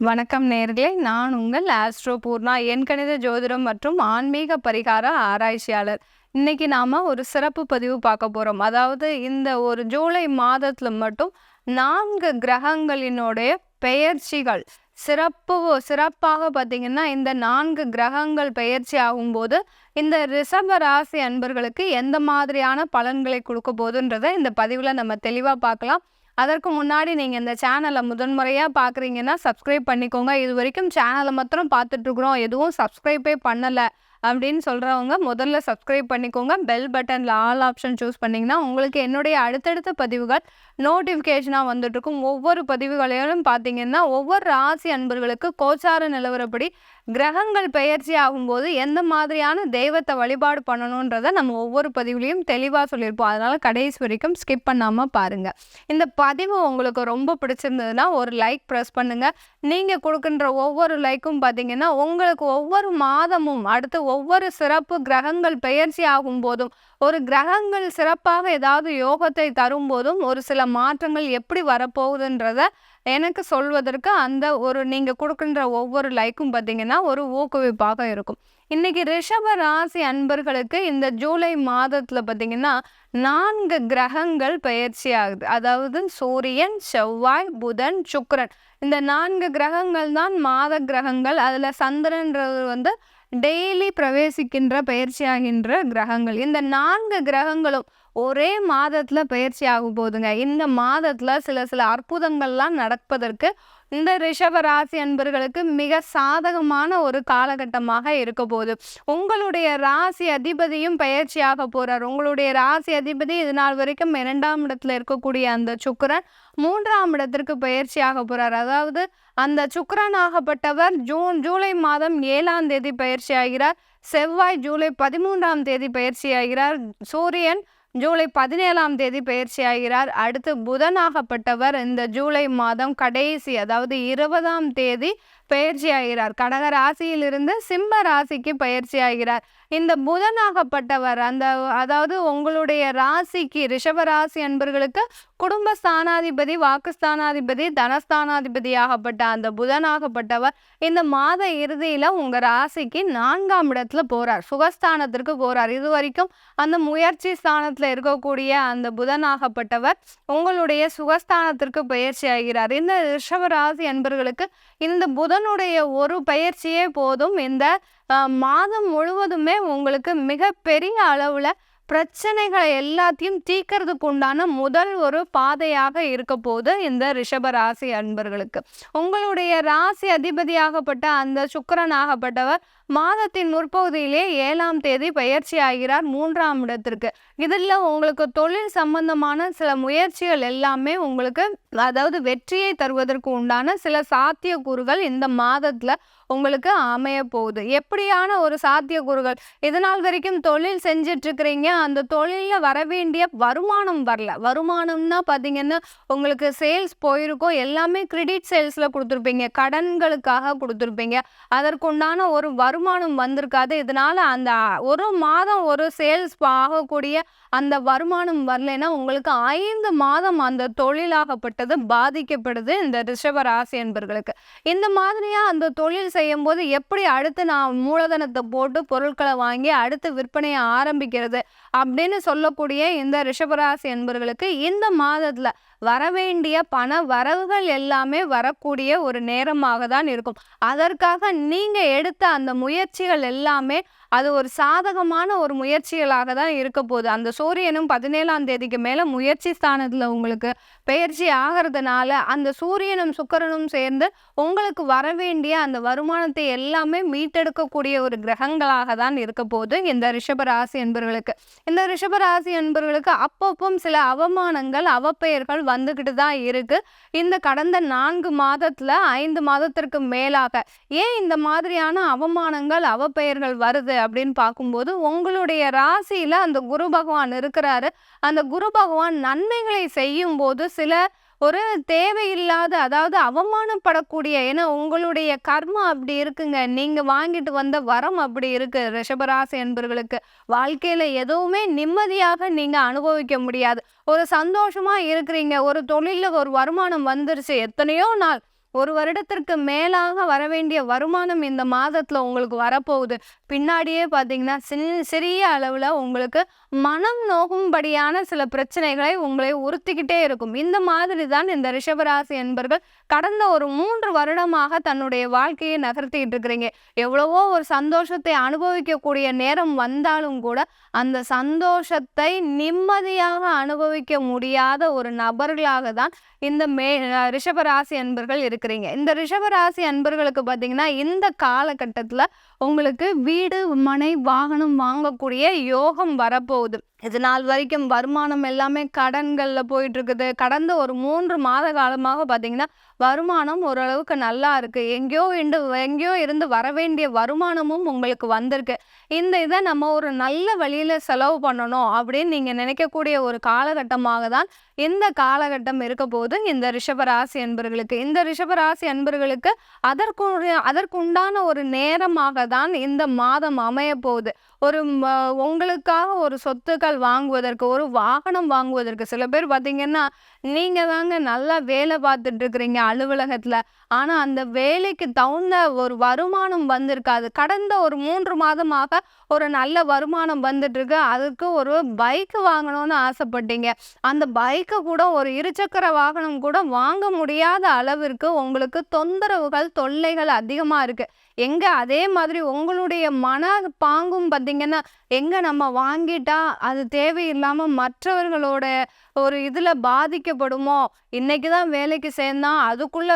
வணக்கம் நேர்களே நான் உங்கள் ஆஸ்ட்ரோ பூர்ணா எண்கணித ஜோதிடம் மற்றும் ஆன்மீக பரிகார ஆராய்ச்சியாளர். இன்னைக்கு நாம் ஒரு சிறப்பு பதிவு பார்க்க போகிறோம் அதாவது இந்த ஒரு ஜூலை மாதத்தில் மட்டும் நான்கு கிரகங்களினுடைய பெயர்ச்சிகள் சிறப்பு சிறப்பாக பார்த்தீங்கன்னா இந்த நான்கு கிரகங்கள் பெயர்ச்சி ஆகும்போது இந்த ரிஷப ராசி அன்பர்களுக்கு எந்த மாதிரியான பலன்களை கொடுக்க போகுதுன்றதை இந்த பதிவில் நம்ம தெளிவாக பார்க்கலாம். அதற்கு முன்னாடி நீங்கள் இந்த சேனலை முதன்முறையாக பார்க்குறீங்கன்னா சப்ஸ்கிரைப் பண்ணிக்கோங்க. இது வரைக்கும் சேனலை மாத்திரம் பார்த்துட்ருக்குறோம் எதுவும் சப்ஸ்கிரைபே பண்ணலை அப்படின்னு சொல்கிறவங்க முதல்ல சப்ஸ்கிரைப் பண்ணிக்கோங்க. பெல் பட்டனில் ஆல் ஆப்ஷன் சூஸ் பண்ணிங்கன்னா உங்களுக்கு என்னுடைய அடுத்தடுத்த பதிவுகள் நோட்டிஃபிகேஷனாக வந்துட்டுருக்கும். ஒவ்வொரு பதிவுகளையும் பார்த்தீங்கன்னா ஒவ்வொரு ராசி அன்பர்களுக்கு கோச்சார நிலவரப்படி கிரகங்கள் பெயர்ச்சி ஆகும்போது எந்த மாதிரியான தெய்வத்தை வழிபாடு பண்ணணுன்றதை நம்ம ஒவ்வொரு பதிவுலையும் தெளிவாக சொல்லியிருப்போம். அதனால் கடைசி வரைக்கும் ஸ்கிப் பண்ணாமல் பாருங்கள் இந்த பதிவு உங்களுக்கு ரொம்ப பிடிச்சிருந்ததுன்னா ஒரு லைக் ப்ரெஸ் பண்ணுங்கள் நீங்கள் கொடுக்குன்ற ஒவ்வொரு லைக்கும் பார்த்தீங்கன்னா உங்களுக்கு ஒவ்வொரு மாதமும் அடுத்து ஒவ்வொரு சிறப்பு கிரகங்கள் பெயர்ச்சி ஆகும் போதும் ஒரு கிரகங்கள் சிறப்பாக ஏதாவது யோகத்தை தரும்போதும் ஒரு சில மாற்றங்கள் எப்படி வரப்போகுதுன்றத எனக்கு சொல்வதற்கு அந்த ஒரு நீங்கள் கொடுக்கின்ற ஒவ்வொரு லைக்கும் பார்த்தீங்கன்னா ஒரு ஊக்குவிப்பாக இருக்கும். இன்னைக்கு ரிஷப ராசி அன்பர்களுக்கு இந்த ஜூலை மாதத்தில் பார்த்தீங்கன்னா நான்கு கிரகங்கள் பயிற்சி ஆகுது. அதாவது சூரியன் செவ்வாய் புதன் சுக்கரன். இந்த நான்கு கிரகங்கள் தான் மாத கிரகங்கள். அதில் சந்திரன்றது வந்து டெய்லி பிரவேசிக்கின்ற பயிற்சியாகின்ற கிரகங்கள். இந்த நான்கு கிரகங்களும் ஒரே மாதத்தில் பயிற்சி ஆகும் போதுங்க. இந்த மாதத்தில் சில சில அற்புதங்கள்லாம் நடப்பதற்கு இந்த ரிஷப ராசி அன்பர்களுக்கு மிக சாதகமான ஒரு காலகட்டமாக இருக்க போகுது. உங்களுடைய ராசி அதிபதியும் பயிற்சியாக போறார். உங்களுடைய ராசி அதிபதி இது நாள் வரைக்கும் இரண்டாம் இடத்துல இருக்கக்கூடிய அந்த சுக்கரன் மூன்றாம் இடத்திற்கு பயிற்சியாக போறார். அதாவது அந்த சுக்கிரனாகப்பட்டவர் ஜூன் ஜூலை மாதம் ஏழாம் தேதி பயிற்சி ஆகிறார். செவ்வாய் ஜூலை பதிமூன்றாம் தேதி பயிற்சி ஆகிறார். சூரியன் ஜூலை பதினேழாம் தேதி பயிற்சியாகிறார். அடுத்து புதனாகப்பட்டவர் இந்த ஜூலை மாதம் கடைசி அதாவது இருபதாம் தேதி பயிற்சியாகிறார். கடக ராசியிலிருந்து சிம்ம ராசிக்கு பயிற்சியாகிறார். இந்த புதனாகப்பட்டவர் அந்த அதாவது உங்களுடைய ராசிக்கு ரிஷபராசி அன்பர்களுக்கு குடும்ப ஸ்தானாதிபதி வாக்குஸ்தானாதிபதி தனஸ்தானாதிபதியாகப்பட்ட அந்த புதனாகப்பட்டவர் இந்த மாத இறுதியில் உங்கள் ராசிக்கு நான்காம் இடத்துல போகிறார் சுகஸ்தானத்திற்கு போகிறார் இது வரைக்கும் அந்த முயற்சி ஸ்தானத்தில் இருக்கக்கூடிய அந்த புதனாகப்பட்டவர் உங்களுடைய சுகஸ்தானத்திற்கு பயிற்சி ஆகிறார். இந்த ரிஷபராசி அன்பர்களுக்கு இந்த புதனுடைய ஒரு பயிற்சியே போதும். இந்த மாதம் முழுவதுமே உங்களுக்கு மிகப்பெரிய அளவில் பிரச்சனைகளை எல்லாத்தையும் தீக்கிறதுக்கு உண்டான முதல் ஒரு பாதையாக இருக்க போது இந்த ரிஷப ராசி அன்பர்களுக்கு. உங்களுடைய ராசி அதிபதியாகப்பட்ட அந்த சுக்கரனாகப்பட்டவர் மாதத்தின் முற்பகுதியிலே ஏழாம் தேதி பயிற்சி ஆகிறார் மூன்றாம் இடத்திற்கு. இதில் உங்களுக்கு தொழில் சம்பந்தமான சில முயற்சிகள் எல்லாமே உங்களுக்கு அதாவது வெற்றியை தருவதற்கு உண்டான சில சாத்தியக்கூறுகள் இந்த மாதத்தில் உங்களுக்கு அமைய போகுது. எப்படியான ஒரு சாத்தியக்கூறுகள்? இதனால் வரைக்கும் தொழில் செஞ்சிட்ருக்கிறீங்க? அந்த தொழிலில் வரவேண்டிய வருமானம் வரல. வருமானம்னா பார்த்தீங்கன்னா உங்களுக்கு சேல்ஸ் போயிருக்கோம். எல்லாமே கிரெடிட் சேல்ஸில் கொடுத்துருப்பீங்க. கடன்களுக்காக கொடுத்துருப்பீங்க. அதற்குண்டான ஒரு வருமானம் வந்திருக்காது. இதனால் அந்த ஒரு மாதம் ஒரு சேல்ஸ் ஆகக்கூடிய அந்த வருமானம் வரலைன்னா உங்களுக்கு ஐந்து மாதம் அந்த தொழிலாகப்பட்டது பாதிக்கப்படுது இந்த ரிஷப ராசி என்பர்களுக்கு. இந்த மாதிரியா அந்த தொழில் செய்யும் போது எப்படி அடுத்து நான் மூலதனத்தை போட்டு பொருட்களை வாங்கி அடுத்து விற்பனையை ஆரம்பிக்கிறது அப்படின்னு சொல்லக்கூடிய இந்த ரிஷபராசி என்பர்களுக்கு இந்த மாதத்துல வரவேண்டிய பண வரவுகள் எல்லாமே வரக்கூடிய ஒரு நேரமாக தான் இருக்கும். அதற்காக நீங்க எடுத்த அந்த முயற்சிகள் எல்லாமே அது ஒரு சாதகமான ஒரு முயற்சிகளாக தான் இருக்க போகுது. அந்த சூரியனும் பதினேழாம் தேதிக்கு மேலே முயற்சி ஸ்தானத்தில் உங்களுக்கு பெயர்ச்சி ஆகிறதுனால அந்த சூரியனும் சுக்கிரனும் சேர்ந்து உங்களுக்கு வரவேண்டிய அந்த வருமானத்தை எல்லாமே மீட்டெடுக்கக்கூடிய ஒரு கிரகங்களாக தான் இருக்க போகுது இந்த ரிஷபராசி என்பவர்களுக்கு இந்த ரிஷபராசி என்பவர்களுக்கு அப்பப்பவும் சில அவமானங்கள் அவப்பெயர்கள் வந்துக்கிட்டு தான் இருக்கு. இந்த கடந்த நான்கு மாதத்துல ஐந்து மாதத்திற்கு மேலாக ஏன் இந்த மாதிரியான அவமானங்கள் அவப்பெயர்கள் வருது அப்படின்னு பார்க்கும்போது உங்களுடைய ராசியில அந்த குரு பகவான் இருக்கிறாரு. அந்த குரு பகவான் நன்மைகளை செய்யும் போது சில ஒரு தேவையில்லாத அதாவது அவமானப்படக்கூடிய ஏன்னா உங்களுடைய கர்மா அப்படி இருக்குங்க. நீங்க வாங்கிட்டு வந்த வரம் அப்படி இருக்கு. ரிஷபராசி என்பர்களுக்கு வாழ்க்கையில எதுவுமே நிம்மதியாக நீங்க அனுபவிக்க முடியாது. ஒரு சந்தோஷமா இருக்கிறீங்க. ஒரு தொழில ஒரு வருமானம் வந்துருச்சு. எத்தனையோ நாள் ஒரு வருடத்திற்கு மேலாக வர வேண்டிய வருமானம் இந்த மாதத்தில் உங்களுக்கு வரப்போகுது. பின்னாடியே பார்த்தீங்கன்னா சின் சிறிய அளவில் உங்களுக்கு மனம் நோகும்படியான சில பிரச்சனைகளை உங்களை உறுத்திக்கிட்டே இருக்கும். இந்த மாதிரி தான் இந்த ரிஷபராசி என்பர்கள் கடந்த ஒரு மூன்று வருடமாக தன்னுடைய வாழ்க்கையை நகர்த்திக்கிட்டு இருக்கிறீங்க. எவ்வளவோ ஒரு சந்தோஷத்தை அனுபவிக்கக்கூடிய நேரம் வந்தாலும் கூட அந்த சந்தோஷத்தை நிம்மதியாக அனுபவிக்க முடியாத ஒரு நபர்களாக தான் இந்த மே ரிஷபராசி அன்பர்கள் இருக்கிறீங்க. இந்த ரிஷபராசி அன்பர்களுக்கு பார்த்தீங்கன்னா இந்த காலகட்டத்தில் உங்களுக்கு வீடு மனை வாகனம் வாங்கக்கூடிய யோகம் வரப்போகுது. இது நாள் வரைக்கும் வருமானம் எல்லாமே கடன்களில் போயிட்டுருக்குது. கடந்த ஒரு மூன்று மாத காலமாக பார்த்திங்கன்னா வருமானம் ஓரளவுக்கு நல்லா இருக்குது எங்கேயோ இண்டு எங்கேயோ இருந்து வர வேண்டிய வருமானமும் உங்களுக்கு வந்திருக்கு. இந்த இதை நம்ம ஒரு நல்ல வழியில் செலவு பண்ணணும் அப்படின்னு நீங்கள் நினைக்கக்கூடிய ஒரு காலகட்டமாக தான் இந்த காலகட்டம் இருக்க போது இந்த ரிஷபராசி அன்பர்களுக்கு இந்த ரிஷபராசி அன்பர்களுக்கு அதற்கு அதற்குண்டான ஒரு நேரமாக தான் இந்த மாதம் அமைய போகுது ஒரு உங்களுக்காக ஒரு சொத்துக்கள் வாங்குவதற்கு ஒரு வாகனம் வாங்குவதற்கு. சில பேர் பார்த்தீங்கன்னா நீங்க தாங்க நல்லா வேலை பார்த்துட்டு இருக்கிறீங்க அலுவலகத்துல. ஆனா அந்த வேலைக்கு தகுந்த ஒரு வருமானம் வந்திருக்காது. கடந்த ஒரு மூன்று மாதமாக ஒரு நல்ல வருமானம் வந்துட்டுருக்கு. அதுக்கு ஒரு பைக்கு வாங்கணும்னு ஆசைப்பட்டீங்க. அந்த பைக்கை கூட ஒரு இருசக்கர வாகனம் கூட வாங்க முடியாத அளவிற்கு உங்களுக்கு தொந்தரவுகள் தொல்லைகள் அதிகமாக இருக்கு. எங்க அதே மாதிரி உங்களுடைய மன பாங்கும் பார்த்தீங்கன்னா எங்க நம்ம வாங்கிட்டா அது தேவையில்லாம மற்றவர்களோட ஒரு இதுல பாதிக்கப்படுமோ? இன்னைக்கு தான் வேலைக்கு சேர்ந்தான் அதுக்குள்ள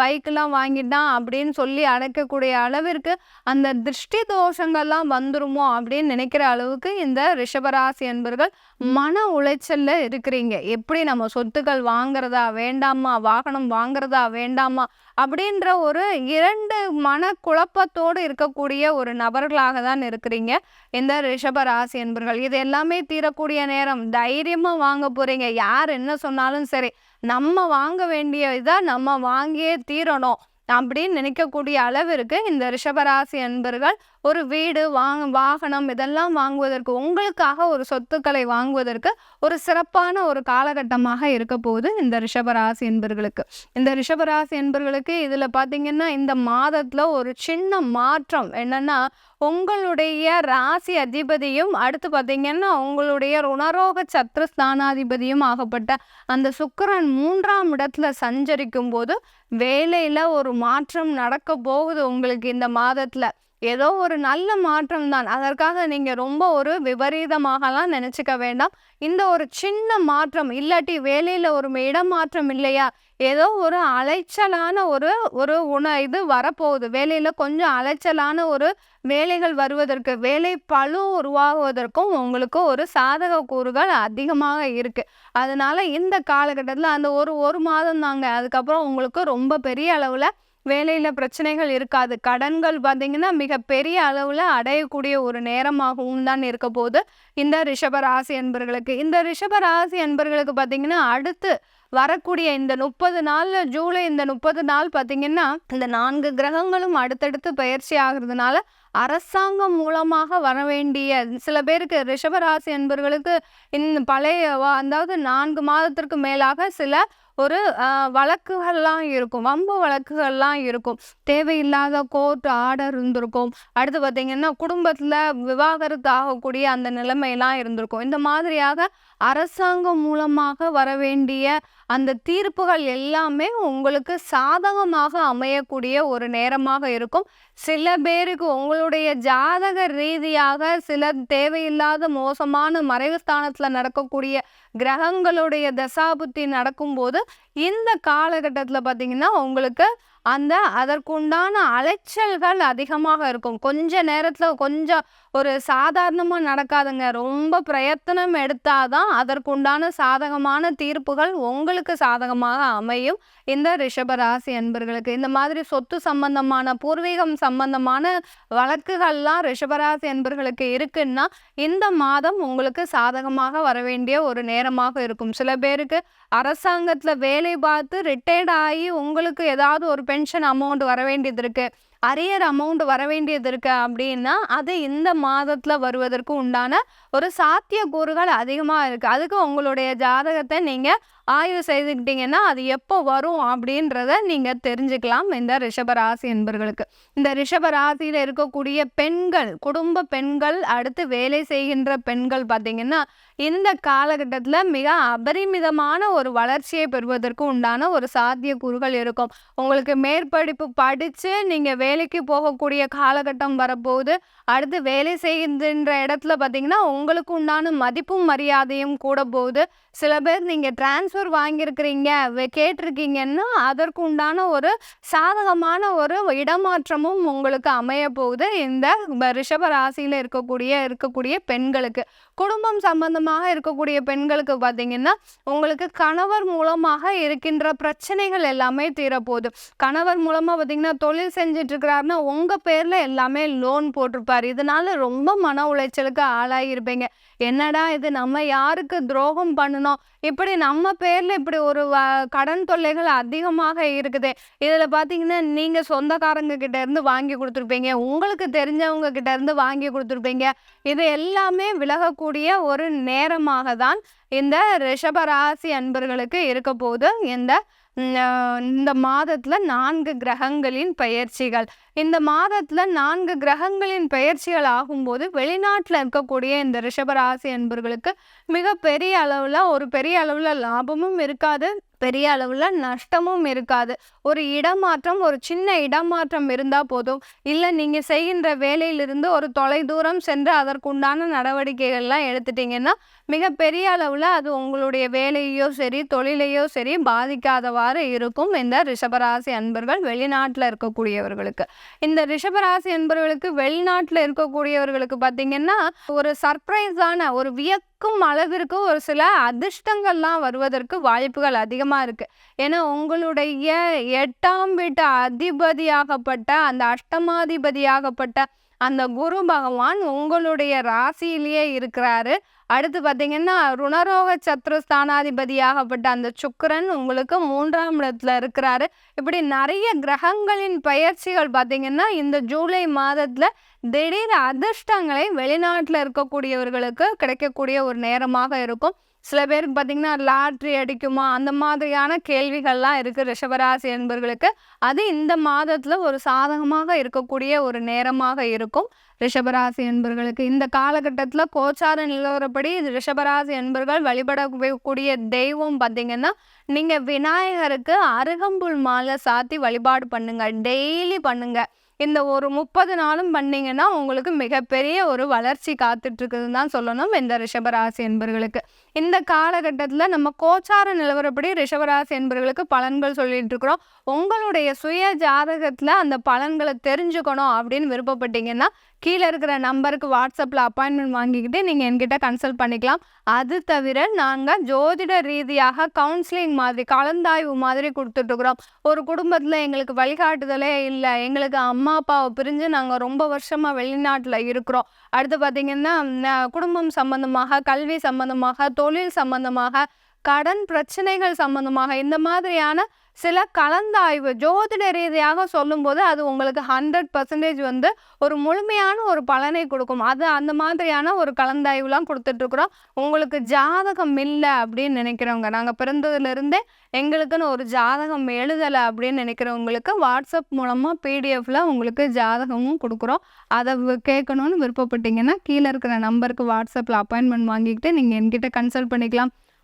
பைக்கெலாம் வாங்கிட்டான் அப்படின்னு சொல்லி அடைக்கக்கூடிய அளவிற்கு அந்த திருஷ்டி தோஷங்கள்லாம் வந்துருமோ அப்படின்னு நினைக்கிற அளவுக்கு இந்த ரிஷபராசி என்பர்கள் மன உளைச்சல்ல இருக்கிறீங்க. எப்படி நம்ம சொத்துக்கள் வாங்குறதா வேண்டாமா? வாகனம் வாங்குறதா வேண்டாமா? அப்படின்ற ஒரு இரண்டு மன குழப்பத்தோடு இருக்கக்கூடிய ஒரு நபர்களாக தான் இருக்கிறீங்க. இந்த ரிஷபராசி என்பர்கள் இது எல்லாமே தீரக்கூடிய நேரம். தைரியமாக வாங்க போறீங்க? யார் என்ன சொன்னாலும் சரி. நம்ம வாங்க வேண்டிய இதை நம்ம வாங்கியே தீரணும். அப்படின்னு நினைக்கக்கூடிய அளவிற்கு இந்த ரிஷபராசி அன்பர்கள் ஒரு வீடு வாங்க வாகனம் இதெல்லாம் வாங்குவதற்கு உங்களுக்காக ஒரு சொத்துக்களை வாங்குவதற்கு ஒரு சிறப்பான ஒரு காலகட்டமாக இருக்க போகுது இந்த ரிஷபராசி என்பர்களுக்கு இந்த ரிஷபராசி என்பர்களுக்கு இதில் பார்த்தீங்கன்னா இந்த மாதத்தில் ஒரு சின்ன மாற்றம் என்னன்னா உங்களுடைய ராசி அதிபதியும் அடுத்து பார்த்தீங்கன்னா உங்களுடைய ருணரோக சத்ரு ஸ்தானாதிபதியும் ஆகப்பட்ட அந்த சுக்கரன் மூன்றாம் இடத்துல சஞ்சரிக்கும் போது வேலையில ஒரு மாற்றம் நடக்க போகுது உங்களுக்கு இந்த மாதத்துல. ஏதோ ஒரு நல்ல மாற்றம் தான் அதற்காக நீங்கள் ரொம்ப ஒரு விபரீதமாகலாம் நினச்சிக்க வேண்டாம். இந்த ஒரு சின்ன மாற்றம் இல்லாட்டி வேலையில் ஒரு இடமாற்றம் இல்லையா? ஏதோ ஒரு அலைச்சலான ஒரு ஒரு உண இது வரப்போகுது. வேலையில் கொஞ்சம் அலைச்சலான ஒரு வேலைகள் வருவதற்கு வேலை பளு உருவாகுவதற்கும் உங்களுக்கு ஒரு சாதக கூறுகள் அதிகமாக இருக்குது அதனால் இந்த காலகட்டத்தில் அந்த ஒரு ஒரு மாதம் தாங்க. அதுக்கப்புறம் உங்களுக்கு ரொம்ப பெரிய அளவில் வேலையில் பிரச்சனைகள் இருக்காது. கடன்கள் பார்த்தீங்கன்னா மிகப்பெரிய அளவில் அடையக்கூடிய ஒரு நேரமாகவும் தான் இருக்க போது இந்த ரிஷபராசி அன்பர்களுக்கு. என்பர்களுக்கு இந்த ரிஷபராசி அன்பர்களுக்கு என்பர்களுக்கு பார்த்தீங்கன்னா அடுத்து வரக்கூடிய இந்த முப்பது நாளில் ஜூலை இந்த முப்பது நாள் பார்த்திங்கன்னா இந்த நான்கு கிரகங்களும் அடுத்தடுத்து பயிற்சி ஆகிறதுனால அரசாங்கம் மூலமாக வர வேண்டிய சில பேருக்கு ரிஷபராசி என்பவர்களுக்கு இந்த பழைய அதாவது நான்கு மாதத்திற்கு மேலாக சில ஒரு வழக்குகள்லாம் இருக்கும். வம்பு வழக்குகள்லாம் இருக்கும். தேவையில்லாத கோர்ட் ஆர்டர் இருந்திருக்கும். அடுத்து பார்த்தீங்கன்னா குடும்பத்தில் விவாகரத்து ஆகக்கூடிய அந்த நிலைமையெல்லாம் இருந்திருக்கும். இந்த மாதிரியாக அரசாங்கம் மூலமாக வர வேண்டிய அந்த தீர்ப்புகள் எல்லாமே உங்களுக்கு சாதகமாக அமையக்கூடிய ஒரு நேரமாக இருக்கும். சில பேருக்கு உங்களுடைய ஜாதக ரீதியாக சில தேவையில்லாத மோசமான மறைவு ஸ்தானத்தில் நடக்கக்கூடிய கிரகங்களுடைய தசாபுத்தி நடக்கும்போது இந்த காலகட்டத்தில் பார்த்தீங்கன்னா உங்களுக்கு அந்த அதற்குண்டான அலைச்சல்கள் அதிகமாக இருக்கும். கொஞ்ச நேரத்தில் கொஞ்சம் ஒரு சாதாரணமாக நடக்காதுங்க. ரொம்ப பிரயத்தனம் எடுத்தாதான் அதற்குண்டான சாதகமான தீர்ப்புகள் உங்களுக்கு சாதகமாக அமையும். இந்த ரிஷபராசி அன்பர்களுக்கு இந்த மாதிரி சொத்து சம்பந்தமான பூர்வீகம் சம்பந்தமான வழக்குகள்லாம் ரிஷபராசி அன்பர்களுக்கு இருக்குன்னா இந்த மாதம் உங்களுக்கு சாதகமாக வர வேண்டிய ஒரு நேரமாக இருக்கும். சில பேருக்கு அரசாங்கத்தில் வேலை பார்த்து ரிட்டையர்ட் ஆகி உங்களுக்கு ஏதாவது ஒரு பென்ஷன் அமௌண்ட் வர வேண்டியது இருக்கு அரியர் அமௌண்ட் வர வேண்டியது இருக்கு அப்படின்னா அது இந்த மாதத்துல வருவதற்கு உண்டான ஒரு சாத்தியக்கூறுகள் அதிகமா இருக்கு. அதுக்கு உங்களுடைய ஜாதகத்தை நீங்க ஆய்வு செய்துக்கிட்டிங்கன்னா அது எப்போ வரும் அப்படின்றத நீங்கள் தெரிஞ்சுக்கலாம் இந்த ரிஷபராசி என்பர்களுக்கு. இந்த ரிஷபராசியில் இருக்கக்கூடிய பெண்கள் குடும்ப பெண்கள் அடுத்து வேலை செய்கின்ற பெண்கள் பார்த்தீங்கன்னா இந்த காலகட்டத்தில் மிக அபரிமிதமான ஒரு வளர்ச்சியை பெறுவதற்கு உண்டான ஒரு சாத்தியக்கூறுகள் இருக்கும். உங்களுக்கு மேற்படிப்பு படித்து நீங்கள் வேலைக்கு போகக்கூடிய காலகட்டம் வரப்போகுது. அடுத்து வேலை செய்கின்ற இடத்துல பார்த்தீங்கன்னா உங்களுக்கு உண்டான மதிப்பும் மரியாதையும் கூட போகுது. சில பேர் நீங்கள் டிரான்ஸ்ஃபர் வாங்கியிருக்கிறீங்க கேட்டிருக்கீங்கன்னா அதற்கு உண்டான ஒரு சாதகமான ஒரு இடமாற்றமும் உங்களுக்கு அமைய போகுது இந்த ரிஷப ராசியில் இருக்கக்கூடிய இருக்கக்கூடிய பெண்களுக்கு. குடும்பம் சம்பந்தமாக இருக்கக்கூடிய பெண்களுக்கு பார்த்தீங்கன்னா உங்களுக்கு கணவர் மூலமாக இருக்கின்ற பிரச்சனைகள் எல்லாமே தீரப்போகுது. கணவர் மூலமாக பார்த்தீங்கன்னா தொழில் செஞ்சுட்டு இருக்கிறாருன்னா உங்கள் பேரில் எல்லாமே லோன் போட்டிருப்பார். இதனால ரொம்ப மன உளைச்சலுக்கு ஆளாகியிருப்பீங்க என்னடா இது நம்ம யாருக்கு துரோகம் பண்ணணும் இப்படி நம்ம பேரில் இப்படி ஒரு கடன் தொல்லைகள் அதிகமாக இருக்குது. இதில் பார்த்தீங்கன்னா நீங்கள் சொந்தக்காரங்க கிட்ட இருந்து வாங்கி கொடுத்துருப்பீங்க. உங்களுக்கு தெரிஞ்சவங்க கிட்ட இருந்து வாங்கி கொடுத்துருப்பீங்க. இது எல்லாமே விலகக்கூடிய ஒரு நேரமாக தான் இந்த ரிஷபராசி அன்பர்களுக்கு இருக்க போது இந்த இந்த மாதத்தில் நான்கு கிரகங்களின் பயிற்சிகள். இந்த மாதத்தில் நான்கு கிரகங்களின் பயிற்சிகள் ஆகும்போது வெளிநாட்டில் இருக்கக்கூடிய இந்த ரிஷபராசி அன்பர்களுக்கு மிக பெரிய அளவில் ஒரு பெரிய அளவில் லாபமும் இருக்காது. பெரிய அளவில் நஷ்டமும் இருக்காது. ஒரு இடமாற்றம் ஒரு சின்ன இடமாற்றம் இருந்தால் போதும். இல்லை நீங்கள் செய்கின்ற வேலையிலிருந்து ஒரு தொலை தூரம் சென்று அதற்குண்டான நடவடிக்கைகள்லாம் எடுத்துட்டிங்கன்னா மிகப்பெரிய அளவில் அது உங்களுடைய வேலையோ சரி தொழிலையோ சரி பாதிக்காதவாறு இருக்கும் இந்த ரிஷபராசி அன்பர்கள் வெளிநாட்டில் இருக்கக்கூடியவர்களுக்கு. இந்த ரிஷபராசி அன்பர்களுக்கு வெளிநாட்டில் இருக்கக்கூடியவர்களுக்கு பார்த்தீங்கன்னா ஒரு சர்ப்ரைஸான ஒரு வியக் வியக்கும் அளவிற்கு ஒரு சில அதிர்ஷ்டங்கள்லாம் வருவதற்கு வாய்ப்புகள் அதிகமாக இருக்குது ஏன்னா உங்களுடைய எட்டாம் வீட்டு அதிபதியாகப்பட்ட அந்த அஷ்டமாதிபதியாகப்பட்ட அந்த குரு பகவான் உங்களுடைய ராசியிலேயே இருக்கிறாரு. அடுத்து பார்த்தீங்கன்னா ருணரோக சத்ரு ஸ்தானாதிபதியாகப்பட்ட அந்த சுக்கரன் உங்களுக்கு மூன்றாம் இடத்துல இருக்கிறாரு. இப்படி நிறைய கிரகங்களின் பயிற்சிகள் பார்த்தீங்கன்னா இந்த ஜூலை மாதத்தில் திடீர் அதிர்ஷ்டங்களை வெளிநாட்டில் இருக்கக்கூடியவர்களுக்கு கிடைக்கக்கூடிய ஒரு நேரமாக இருக்கும். சில பேருக்கு பார்த்தீங்கன்னா லாட்ரி அடிக்குமா? அந்த மாதிரியான கேள்விகள்லாம் இருக்குது ரிஷபராசி என்பர்களுக்கு. அது இந்த மாதத்தில் ஒரு சாதகமாக இருக்கக்கூடிய ஒரு நேரமாக இருக்கும் ரிஷபராசி என்பர்களுக்கு. இந்த காலகட்டத்தில் கோச்சார நிலவரப்படி ரிஷபராசி என்பர்கள் வழிபடக்கூடிய தெய்வம் பார்த்திங்கன்னா நீங்கள் விநாயகருக்கு அருகம்புல் மாலை சாத்தி வழிபாடு பண்ணுங்கள் டெய்லி பண்ணுங்கள் இந்த ஒரு முப்பது நாளும் பண்ணீங்கன்னா உங்களுக்கு மிகப்பெரிய ஒரு வளர்ச்சி காத்துட்ருக்குதுன்னு தான் சொல்லணும் இந்த ரிஷபராசி என்பர்களுக்கு. இந்த காலகட்டத்தில் நம்ம கோச்சார நிலவரப்படி ரிஷபராசி என்பவர்களுக்கு பலன்கள் சொல்லிட்டு இருக்கிறோம் உங்களுடைய சுய ஜாதகத்தில் அந்த பலன்களை தெரிஞ்சுக்கணும் அப்படின்னு விருப்பப்பட்டீங்கன்னா கீழே இருக்கிற நம்பருக்கு வாட்ஸ்அப்பில் அப்பாயின்மெண்ட் வாங்கிக்கிட்டு நீங்கள் என்கிட்ட கன்சல்ட் பண்ணிக்கலாம். அது தவிர நாங்கள் ஜோதிட ரீதியாக கவுன்சிலிங் மாதிரி கலந்தாய்வு மாதிரி கொடுத்துட்ருக்குறோம் ஒரு குடும்பத்தில் எங்களுக்கு வழிகாட்டுதலே இல்லை. எங்களுக்கு அம்மா அப்பாவை பிரிஞ்சு நாங்கள் ரொம்ப வருஷமாக வெளிநாட்டில் இருக்கிறோம். அடுத்து பார்த்திங்கன்னா குடும்பம் சம்மந்தமாக கல்வி சம்மந்தமாக தொழில் சம்மந்தமாக கடன் பிரச்சனைகள் சம்மந்தமாக இந்த மாதிரியான சில கலந்தாய்வு ஜோதிட ரீதியாக சொல்லும்போது அது உங்களுக்கு ஹண்ட்ரட் பர்சன்டேஜ் வந்து ஒரு முழுமையான ஒரு பலனை கொடுக்கும். அது அந்த மாதிரியான ஒரு கலந்தாய்வுலாம் கொடுத்துட்ருக்குறோம். உங்களுக்கு ஜாதகம் இல்லை அப்படின்னு நினைக்கிறவங்க நாங்கள் பிறந்ததுலேருந்தே எங்களுக்குன்னு ஒரு ஜாதகம் எழுதலை அப்படின்னு நினைக்கிறவங்களுக்கு வாட்ஸ்அப் மூலமாக பிடிஎஃப்பில் உங்களுக்கு ஜாதகமும் கொடுக்குறோம். அதை கேட்கணுன்னு விருப்பப்பட்டீங்கன்னா கீழே இருக்கிற நம்பருக்கு வாட்ஸ்அப்பில் அப்பாயின்மெண்ட் வாங்கிக்கிட்டு நீங்கள் என்கிட்ட கன்சல்ட் பண்ணிக்கலாம்.